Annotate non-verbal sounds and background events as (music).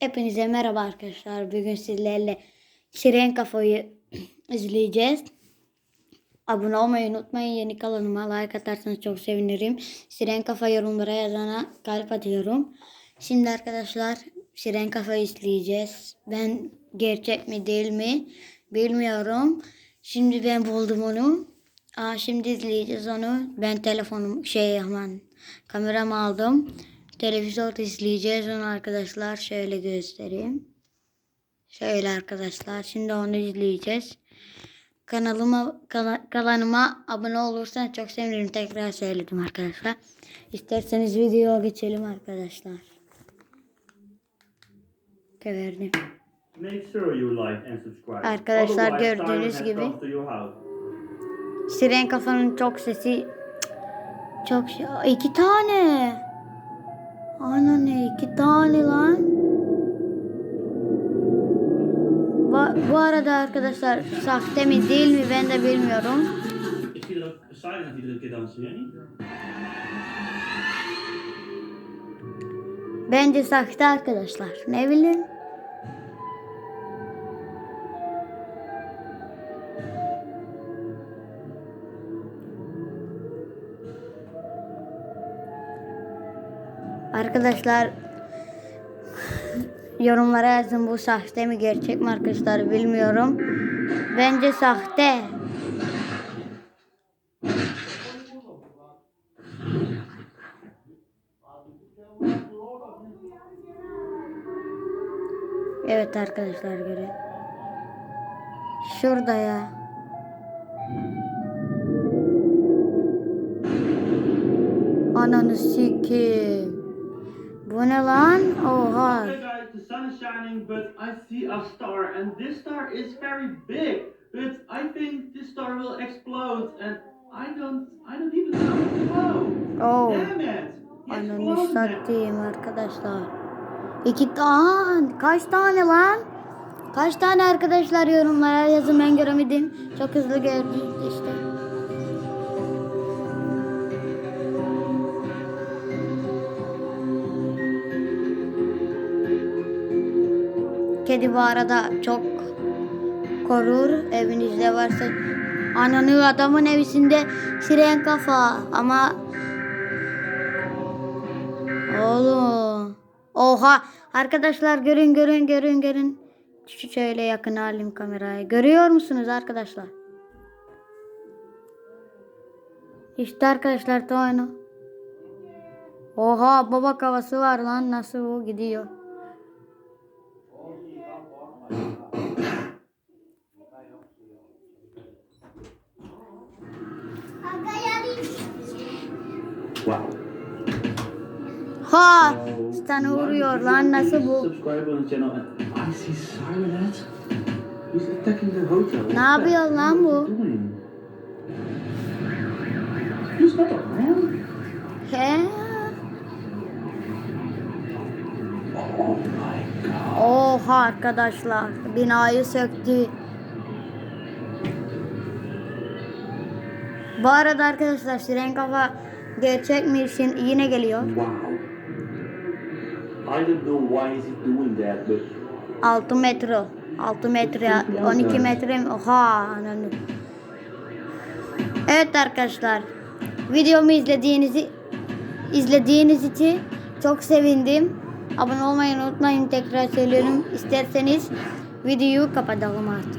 Hepinize merhaba arkadaşlar. Bugün sizlerle Siren Kafa'yı (clears throat) izleyeceğiz. Abone olmayı unutmayın. Yeni kanalıma like atarsanız çok sevinirim. Siren Kafa yorumlara yazana kalp atıyorum. Şimdi arkadaşlar Siren Kafa'yı izleyeceğiz. Ben gerçek mi değil mi bilmiyorum. Şimdi ben buldum onu. Aa, şimdi izleyeceğiz onu. Ben telefonum şey aman kameramı aldım. Televizyonda izleyeceğiz onu arkadaşlar. Şöyle göstereyim. Şöyle arkadaşlar. Şimdi onu izleyeceğiz. Kanalıma kana- kanalıma abone olursanız çok sevinirim. Tekrar söyledim arkadaşlar. İsterseniz videoya geçelim arkadaşlar. Verdim. Make sure you like and subscribe. Arkadaşlar, gördüğünüz gibi-. Siren kafanın çok sesi çok şey. iki tane. Ana ne iki tane lan. Bu, bu arada arkadaşlar sahte mi değil mi ben de bilmiyorum. Bence sahte arkadaşlar. Ne bileyim. Arkadaşlar yorumlara yazın bu sahte mi gerçek mi arkadaşlar bilmiyorum. Bence sahte. Evet arkadaşlar göre. Şurada ya. Ananı sikeyim. Bu ne lan? Oha. Hey guys, the sun is shining, but I see a star, and this star is very big. But I think this star will explode, and I don't, I don't even know. Oh. Damn it! Ananı satayım arkadaşlar. İki tane. Kaç tane lan? Kaç tane arkadaşlar yorumlara yazın ben göremedim. Çok hızlı gördüm işte. Kedi bu arada çok korur. Evinizde varsa ananı adamın evisinde siren kafa ama Oğlum. Oha. Arkadaşlar görün görün görün görün. Şöyle yakın alayım kamerayı. Görüyor musunuz arkadaşlar? İşte arkadaşlar oyunu. Oha baba kafası var lan nasıl o gidiyor. Wow. Ha! Sana vuruyor lan nasıl bu? Subscribe on the channel, and I see Silent. He's attacking the hotel. Ne yapıyor lan bu? He? Oh my god. Oha arkadaşlar. Binayı söktü. Bu arada arkadaşlar Siren Kafa gerçek mi için yine geliyor. Wow. I don't know why is he doing that, but 6 metre. 6 metre, 12 metre mi? Oha. ananı. Evet arkadaşlar. Videomu izlediğinizi izlediğiniz için çok sevindim. Abone olmayı unutmayın tekrar söylüyorum. İsterseniz videoyu kapatalım artık.